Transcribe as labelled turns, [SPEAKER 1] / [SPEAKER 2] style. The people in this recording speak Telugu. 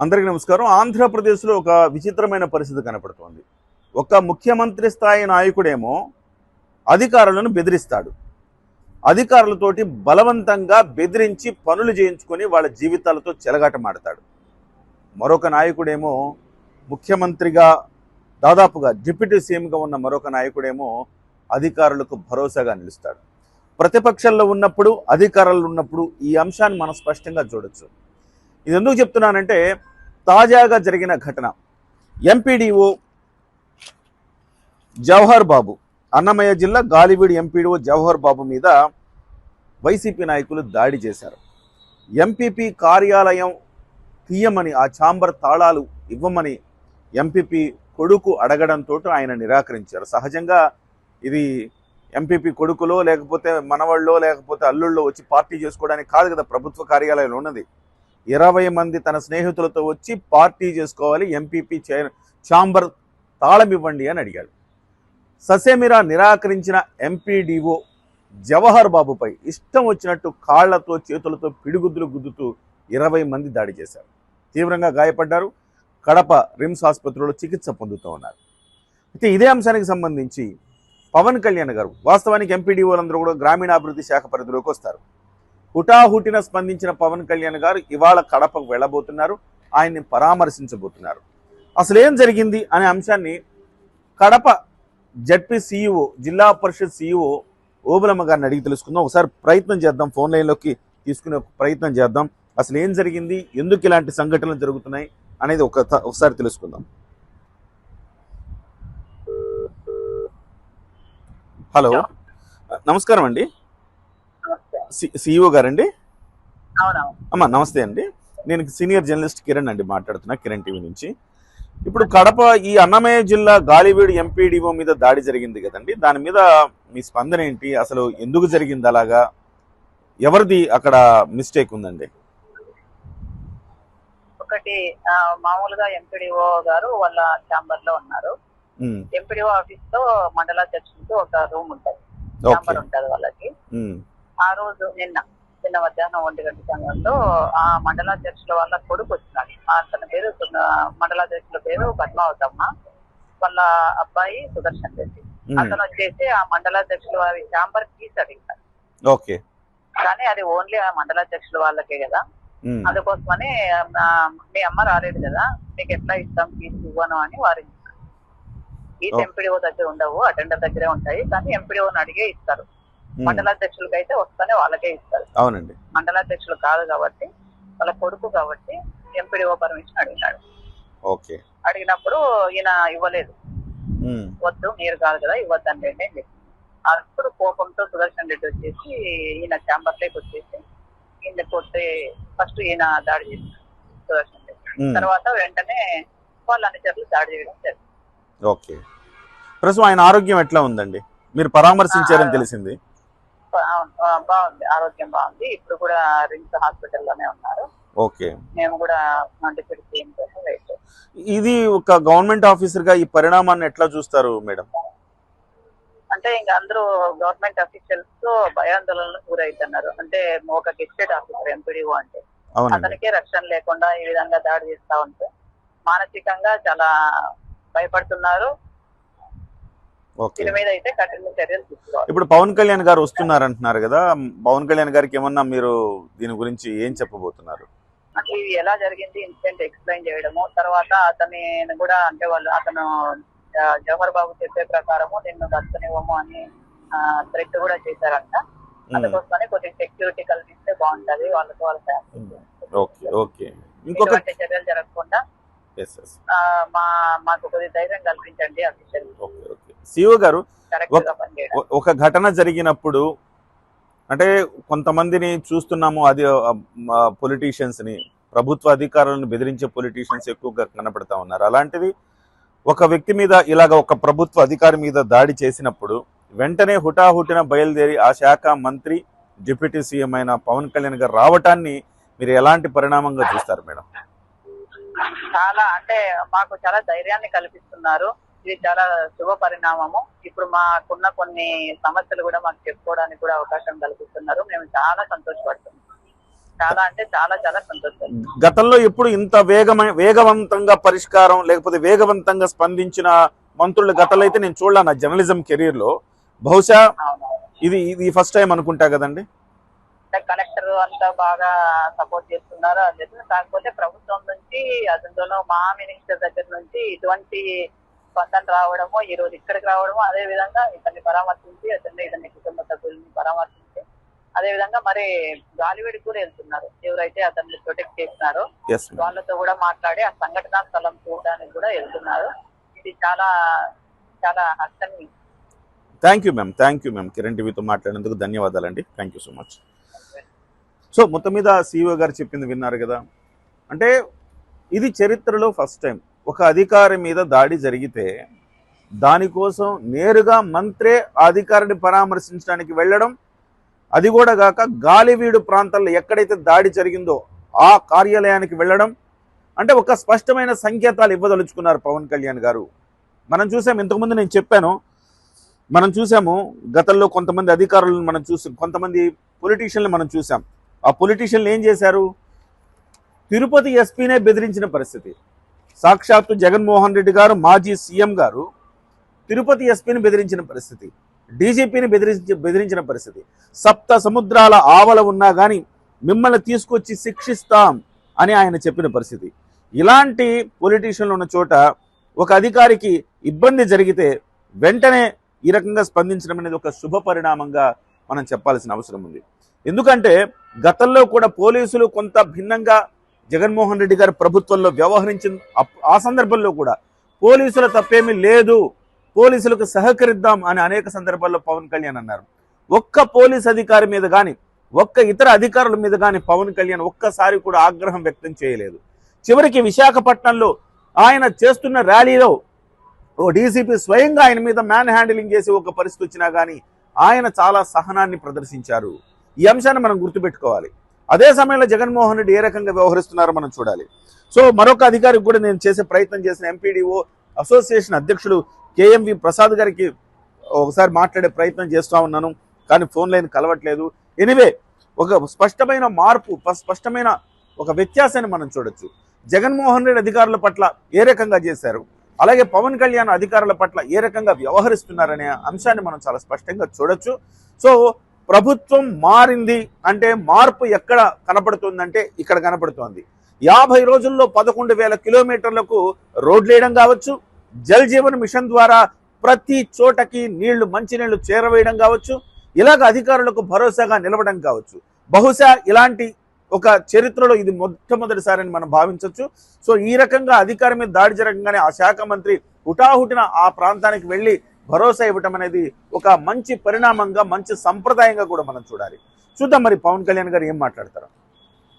[SPEAKER 1] అందరికీ నమస్కారం. ఆంధ్రప్రదేశ్లో ఒక విచిత్రమైన పరిస్థితి కనపడుతోంది. ఒక ముఖ్యమంత్రి స్థాయి నాయకుడేమో అధికారులను బెదిరిస్తాడు. అధికారులతోటి బలవంతంగా బెదిరించి పనులు చేయించుకొని వాళ్ళ జీవితాలతో చెలగాటమాడతాడు. మరొక నాయకుడేమో ముఖ్యమంత్రిగా దాదాపుగా డిప్యూటీ సీఎంగా ఉన్న మరొక నాయకుడేమో అధికారులకు భరోసాగా నిలుస్తాడు. ప్రతిపక్షంలో ఉన్నప్పుడు అధికారులు ఉన్నప్పుడు ఈ అంశాన్ని మనం స్పష్టంగా చూడొచ్చు. ఇది ఎందుకు చెప్తున్నానంటే తాజాగా జరిగిన ఘటన. ఎంపీడీఓ జవహర్ బాబు అన్నమయ్య జిల్లా గాలివీడి ఎంపీడీఓ జవహర్ బాబు మీద వైసీపీ నాయకులు దాడి చేశారు. ఎంపీపీ కార్యాలయం తీయమని ఆ ఛాంబర్ తాళాలు ఇవ్వమని ఎంపీపీ కొడుకు అడగడంతో ఆయన నిరాకరించారు. సహజంగా ఇది ఎంపీపీ కొడుకులో లేకపోతే మనవాళ్ళలో లేకపోతే అల్లుళ్ళో వచ్చి పార్టీ చేసుకోవడానికి కాదు కదా ప్రభుత్వ కార్యాలయంలో ఉన్నది. ఇరవై మంది తన స్నేహితులతో వచ్చి పార్టీ చేసుకోవాలి ఎంపీపీ చే ఛాంబర్ తాళం ఇవ్వండి అని అడిగాడు. ససేమిరా నిరాకరించిన ఎంపీడీఓ జవహర్ బాబుపై ఇష్టం వచ్చినట్టు కాళ్ళతో చేతులతో పిడిగుద్దులు గుద్దుతూ ఇరవై మంది దాడి చేశారు. తీవ్రంగా గాయపడ్డారు. కడప రిమ్స్ ఆసుపత్రిలో చికిత్స పొందుతూ ఉన్నారు. అయితే ఇదే అంశానికి సంబంధించి పవన్ కళ్యాణ్ గారు వాస్తవానికి ఎంపీడీఓలందరూ కూడా గ్రామీణాభివృద్ధి శాఖ పరిధిలోకి వస్తారు. హుటాహుటిన స్పందించిన పవన్ కళ్యాణ్ గారు ఇవాళ కడపకు వెళ్ళబోతున్నారు. ఆయన్ని పరామర్శించబోతున్నారు. అసలు ఏం జరిగింది అనే అంశాన్ని కడప జడ్పీ సీఈఓ జిల్లా పరిషత్ సీఈఓ ఓబులమ్మ గారిని అడిగి తెలుసుకుందాం. ఒకసారి ప్రయత్నం చేద్దాం ఫోన్ లైన్లోకి తీసుకునే ప్రయత్నం చేద్దాం. అసలు ఏం జరిగింది ఎందుకు ఇలాంటి సంఘటనలు జరుగుతున్నాయి అనేది ఒక ఒకసారి తెలుసుకుందాం. హలో. నమస్కారం అండి. సిఇఓ గారండి?
[SPEAKER 2] అవునవును.
[SPEAKER 1] అమ్మా నమస్తే అండి. నేను సీనియర్ జర్నలిస్ట్ కిరణ్ అండి మాట్లాడుతున్నా కిరణ్ టీవీ నుంచి. ఇప్పుడు కడప ఈ అన్నమయ్య జిల్లా గాలివీడు ఎంపీడీఓ మీద దాడి జరిగింది కదండి. దాని మీద మీ స్పందన ఏంటి? అసలు ఎందుకు జరిగింది అలాగా? ఎవరిది అక్కడ మిస్టేక్ ఉందండి?
[SPEAKER 2] ఒకటి మామూలుగా ఎంపీడీఓ గారు వాళ్ళ ఛాంబర్లో ఉన్నారు ఎంపీడీఓ ఆఫీస్లో మండల చర్చికి ఒక రూమ్ ఉంటుంది. ఛాంబర్ ఉంటది వాళ్ళకి. ఆ రోజు నిన్న నిన్న మధ్యాహ్నం ఒంటి గంట సమయంలో ఆ మండల చర్చిలో వాళ్ళ కొడుకు వచ్చినాడు. అతని పేరు సు- మండల చర్చిలో పేరు పద్మావతమ్మ. వాళ్ళ అబ్బాయి సుదర్శన్ రెడ్డి. అతను వచ్చేసి ఆ మండల చర్చిలో వారి ఛాంబర్ కీస్ అడిగారు
[SPEAKER 1] ఓకే.
[SPEAKER 2] కానీ అది ఓన్లీ ఆ మండల చర్చిలో వాళ్ళకే కదా. అందుకోసమని మీ అమ్మ రాలేదు కదా మీకు ఎట్లా ఇస్తాం ఫీజు ఇవ్వను అని వారు ఈ. ఎంపీడీఓ దగ్గర ఉండవు అటెండర్ దగ్గరే ఉంటాయి కానీ ఎంపీడీఓని అడిగే ఇస్తారు. మండలాధ్యక్షులకి అయితే వస్తానే వాళ్ళకే ఇస్తారు.
[SPEAKER 1] అవునండి.
[SPEAKER 2] మండలాధ్యక్షులు కాదు కాబట్టి వాళ్ళ కొడుకు కాబట్టి ఎంపీడీఓ పర్మిషన్ అడిగినాడు.
[SPEAKER 1] ఓకే.
[SPEAKER 2] అడిగినప్పుడు ఈయన ఇవ్వలేదు. వద్దు మీరు కాదు కదా ఇవ్వద్దండి అని చెప్పి. అప్పుడు కోపంతో సుదర్శన్ రెడ్డి వచ్చేసి ఈయన లోకి వచ్చేసి ఈయన కొట్టి ఫస్ట్ ఈయన దాడి చేశారు సుదర్శన్ రెడ్డి. తర్వాత వెంటనే వాళ్ళ అనుచరులు దాడి చేయడం జరిగింది.
[SPEAKER 1] ఓకే. ప్రస్తుతం ఆయన ఆరోగ్యం ఎట్లా ఉందండి? మీరు పరామర్శించారని తెలిసింది.
[SPEAKER 2] బాగుంది. ఆరోగ్యం బాగుంది. ఇప్పుడు కూడా రిమ్స్ హాస్పిటల్లోనే ఉన్నారు.
[SPEAKER 1] ఓకే.
[SPEAKER 2] మేము కూడా డిప్యూటీ సీఎం కోసం వెయిట్ చేస్తాం
[SPEAKER 1] ఇది ఒక గవర్నమెంట్ ఆఫీసర్గా ఈ పరిణామాన్ని ఎట్లా చూస్తారు మేడం?
[SPEAKER 2] అంటే ఇంకా అందరూ గవర్నమెంట్ అఫీషియల్స్తో భయాందోళనకు గురవుతున్నారు. అంటే ఒక గెస్టెడ్ ఆఫీసర్ ఎంపీడీఓ అంటే అతనికే రక్షణ లేకుండా ఈ విధంగా దాడి చేస్తా ఉంటే మానసికంగా చాలా భయపడుతున్నారు
[SPEAKER 1] ఓకే
[SPEAKER 2] దీని మీద అయితే కఠిన చర్యలు తీసుకోవాలి
[SPEAKER 1] ఇప్పుడు పవన్ కళ్యాణ్ గారు వస్తున్నారు అంటున్నారు కదా పవన్ కళ్యాణ్ గారికి ఏమన్నా మీరు దీని గురించి ఏం చెప్పబోతున్నారు?
[SPEAKER 2] ఇది ఎలా జరిగింది ఇన్సిడెంట్ ఎక్స్ప్లెయిన్ చేయడము తర్వాత అతని కూడా అంటే వాళ్ళు అతను జవహర్ బాబు చెప్పే ప్రకారము నిన్ను దర్శనివ్వము అని థ్రెట్ కూడా చేశారంట. అందుకోసమని కొద్దిగా సెక్యూరిటీ కల్పిస్తే బాగుంటది వాళ్ళకి వాళ్ళ.
[SPEAKER 1] Okay okay. ఇంకొక
[SPEAKER 2] చర్యలు జరగకుండా మా మాకు కొద్దిగా ధైర్యం కల్పించండి అఫీషియల్
[SPEAKER 1] సిఓ గారు ఒక ఘటన జరిగినప్పుడు అంటే కొంతమందిని చూస్తున్నాము అది పొలిటీషియన్స్ని ప్రభుత్వ అధికారులను బెదిరించే పొలిటీషియన్స్ ఎక్కువగా కనపడతా ఉన్నారు. అలాంటిది ఒక వ్యక్తి మీద ఇలాగ ఒక ప్రభుత్వ అధికారి మీద దాడి చేసినప్పుడు వెంటనే హుటాహుటిన బయలుదేరి ఆ శాఖ మంత్రి డిప్యూటీ సీఎం అయిన పవన్ కళ్యాణ్ గారు రావటాన్ని మీరు ఎలాంటి పరిణామంగా చూస్తారు మేడం?
[SPEAKER 2] చాలా అంటే మాకు చాలా ధైర్యాన్ని కల్పిస్తున్నారు. ఇది చాలా శుభ పరిణామము. ఇప్పుడు మాకున్న కొన్ని సమస్యలు కూడా మాకు చెప్పుకోవడానికి కూడా అవకాశం కల్పిస్తున్నారు. మేము చాలా సంతోషపడుతున్నాం. చాలా అంటే చాలా చాలా సంతోషం.
[SPEAKER 1] గతంలో ఎప్పుడు ఇంత వేగమ వేగవంతంగా పరిష్కారం లేకపోతే వేగవంతంగా స్పందించిన మంత్రుల గతంలో అయితే నేను చూడలే నా జర్నలిజం కెరీర్లో బహుశా ఇది ఇది ఫస్ట్ టైం అనుకుంటా కదండి?
[SPEAKER 2] కలెక్టర్ అంతా బాగా సపోర్ట్ చేస్తున్నారు. అని చెప్పి కాకపోతే ప్రభుత్వం నుంచి అందులో మా మినిస్టర్ దగ్గర నుంచి ఇటువంటి స్పందన రావడము ఈ రోజు ఇక్కడికి రావడము అదే విధంగా ఇతన్ని పరామర్శించి అతన్ని ఇతని కుటుంబ సభ్యుల్ని పరామర్శించి అదే విధంగా మరి గాలివేడికి కూడా వెళ్తున్నారు. ఎవరైతే అతన్ని ప్రొటెక్ట్
[SPEAKER 1] ఎస్
[SPEAKER 2] వాళ్ళతో కూడా మాట్లాడి ఆ సంఘటనా స్థలం చూడడానికి కూడా వెళ్తున్నారు. ఇది చాలా చాలా హర్షణీయం.
[SPEAKER 1] Thank you ma'am thank you ma'am Kiran టీవీతో మాట్లాడినందుకు ధన్యవాదాలండి. Thank you so much so మొత్తం మీద సీఈఓ గారు చెప్పింది విన్నారు కదా. అంటే ఇది చరిత్రలో ఫస్ట్ టైం ఒక అధికారి మీద దాడి జరిగితే దానికోసం నేరుగా మంత్రే ఆ అధికారిని పరామర్శించడానికి వెళ్ళడం అది కూడా గాక గాలివీడు ప్రాంతాల్లో ఎక్కడైతే దాడి జరిగిందో ఆ కార్యాలయానికి వెళ్ళడం. అంటే ఒక స్పష్టమైన సంకేతాలు ఇవ్వదలుచుకున్నారు పవన్ కళ్యాణ్ గారు. మనం చూసాం ఇంతకుముందు నేను చెప్పాను మనం చూసాము గతంలో కొంతమంది అధికారులను మనం చూసి కొంతమంది పొలిటీషియన్లు మనం చూసాం. ఆ పొలిటీషియన్లు ఏం చేశారు? తిరుపతి ఎస్పీనే బెదిరించిన పరిస్థితి. సాక్షాత్తు జగన్మోహన్ రెడ్డి గారు మాజీ సీఎం గారు తిరుపతి ఎస్పీని బెదిరించిన పరిస్థితి డీజీపీని బెదిరించి బెదిరించిన పరిస్థితి. సప్త సముద్రాల ఆవల ఉన్నా కానీ మిమ్మల్ని తీసుకొచ్చి శిక్షిస్తాం అని ఆయన చెప్పిన పరిస్థితి. ఇలాంటి పొలిటీషియన్లు ఉన్న చోట ఒక అధికారికి ఇబ్బంది జరిగితే వెంటనే ఈ రకంగా స్పందించడం అనేది ఒక శుభ పరిణామంగా మనం చెప్పాల్సిన అవసరం ఉంది. ఎందుకంటే గతంలో కూడా పోలీసులు కొంత భిన్నంగా జగన్మోహన్ రెడ్డి గారు ప్రభుత్వంలో వ్యవహరించిన ఆ సందర్భంలో కూడా పోలీసుల తప్పేమీ లేదు. పోలీసులకు సహకరిద్దాం అని అనేక సందర్భాల్లో పవన్ కళ్యాణ్ అన్నారు. ఒక్క పోలీస్ అధికారి మీద కానీ ఒక్క ఇతర అధికారుల మీద కానీ పవన్ కళ్యాణ్ ఒక్కసారి కూడా ఆగ్రహం వ్యక్తం చేయలేదు. చివరికి విశాఖపట్నంలో ఆయన చేస్తున్న ర్యాలీలో ఓ డీసీపీ స్వయంగా ఆయన మీద మ్యాన్ హ్యాండిలింగ్ చేసి ఒక పరిస్థితి వచ్చినా కానీ ఆయన చాలా సహనాన్ని ప్రదర్శించారు. ఈ అంశాన్ని మనం గుర్తుపెట్టుకోవాలి. అదే సమయంలో జగన్మోహన్ రెడ్డి ఏ రకంగా వ్యవహరిస్తున్నారో మనం చూడాలి. సో మరొక అధికారికి కూడా నేను చేసే ప్రయత్నం చేసిన ఎంపీడీఓ అసోసియేషన్ అధ్యక్షుడు కేఎంవి ప్రసాద్ గారికి ఒకసారి మాట్లాడే ప్రయత్నం చేస్తూ ఉన్నాను కానీ ఫోన్ లైన్ కలవట్లేదు. ఎనివే ఒక స్పష్టమైన మార్పు స్పష్టమైన ఒక వ్యత్యాసాన్ని మనం చూడొచ్చు. జగన్మోహన్ రెడ్డి అధికారుల పట్ల ఏ రకంగా చేశారు? అలాగే పవన్ కళ్యాణ్ అధికారుల పట్ల ఏ రకంగా వ్యవహరిస్తున్నారనే అంశాన్ని మనం చాలా స్పష్టంగా చూడొచ్చు. సో ప్రభుత్వం మారింది అంటే మార్పు ఎక్కడ కనపడుతుందంటే ఇక్కడ కనపడుతోంది యాభై రోజుల్లో పదకొండు వేల కిలోమీటర్లకు రోడ్లు వేయడం కావచ్చు జల్ జీవన్ మిషన్ ద్వారా ప్రతి చోటకి నీళ్ళు మంచినీళ్ళు చేరవేయడం కావచ్చు ఇలాగ అధికారులకు భరోసాగా నిలవడం కావచ్చు. బహుశా ఇలాంటి ఒక చరిత్రలో ఇది మొట్టమొదటిసారని మనం భావించవచ్చు సో ఈ రకంగా అధికారం మీద దాడి జరగంగానే ఆ శాఖ మంత్రి హుటాహుటిన ఆ ప్రాంతానికి వెళ్ళి భరోసా ఇవ్వటం అనేది ఒక మంచి పరిణామంగా మంచి సంప్రదాయంగా కూడా మనం చూడాలి. చూద్దాం మరి పవన్ కళ్యాణ్ గారు ఏం మాట్లాడతారు.